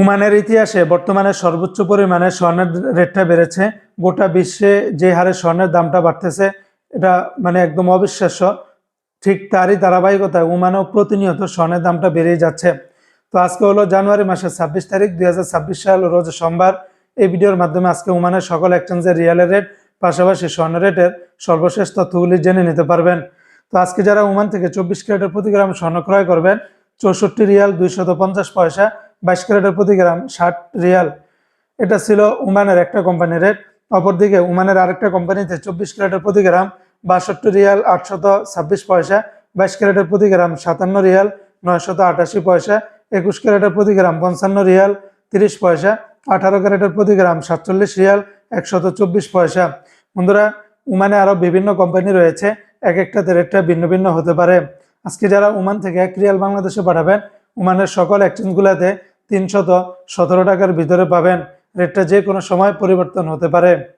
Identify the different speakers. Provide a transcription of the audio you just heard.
Speaker 1: ওমানের ইতিহাসে বর্তমানে সর্বোচ্চ পরিমাণে স্বর্ণের রেটটা বেড়েছে। গোটা বিশ্বে যে হারে স্বর্ণের দামটা বাড়তেছে, এটা মানে একদম অবিশ্বাস্য। ঠিক তারই ধারাবাহিকতায় ওমানেও প্রতিনিয়ত স্বর্ণের দামটা বেড়েই যাচ্ছে। তো আজকে হলো জানুয়ারি মাসের ছাব্বিশ তারিখ, দুই হাজার ছাব্বিশ সাল, রোজ সোমবার। এই ভিডিওর মাধ্যমে আজকে ওমানের সকল এক্সচেঞ্জের রিয়ালের রেট পাশাপাশি স্বর্ণ রেটের সর্বশেষ তথ্যগুলি জেনে নিতে পারবেন। তো আজকে যারা ওমান থেকে চব্বিশ ক্যারেটের প্রতি গ্রাম স্বর্ণ ক্রয় করবেন, চৌষট্টি রিয়াল দুইশত পঞ্চাশ পয়সা বাইশ ক্যারেটের প্রতি গ্রাম, ষাট রিয়াল। এটা ছিল ওমানের একটা কোম্পানির রেট। অপরদিকে ওমানের আরেকটা কোম্পানিতে চব্বিশ ক্যারেটের প্রতি গ্রাম, বাষট্টি রিয়াল, আটশত ছাব্বিশ পয়সা। বাইশ ক্যারেটের প্রতি গ্রাম, সাতান্ন রিয়াল, নয়শত আটাশি পয়সা। একুশ ক্যারেটের প্রতি গ্রাম, পঞ্চান্ন রিয়াল, তিরিশ পয়সা। আঠারো ক্যারেটের প্রতি গ্রাম, সাতচল্লিশ রিয়াল, একশত চব্বিশ পয়সা। বন্ধুরা, উমানে আরও বিভিন্ন কোম্পানি রয়েছে। এক একটাতে রেটটা ভিন্ন ভিন্ন হতে পারে। আজকে যারা উমান থেকে এক রিয়াল বাংলাদেশে পাঠাবেন, উমানের সকল এক্সচেঞ্জগুলোতে তিনশত সতেরো টাকার ভিতরে পাবেন। রেটটা যে কোনো সময় পরিবর্তন হতে পারে।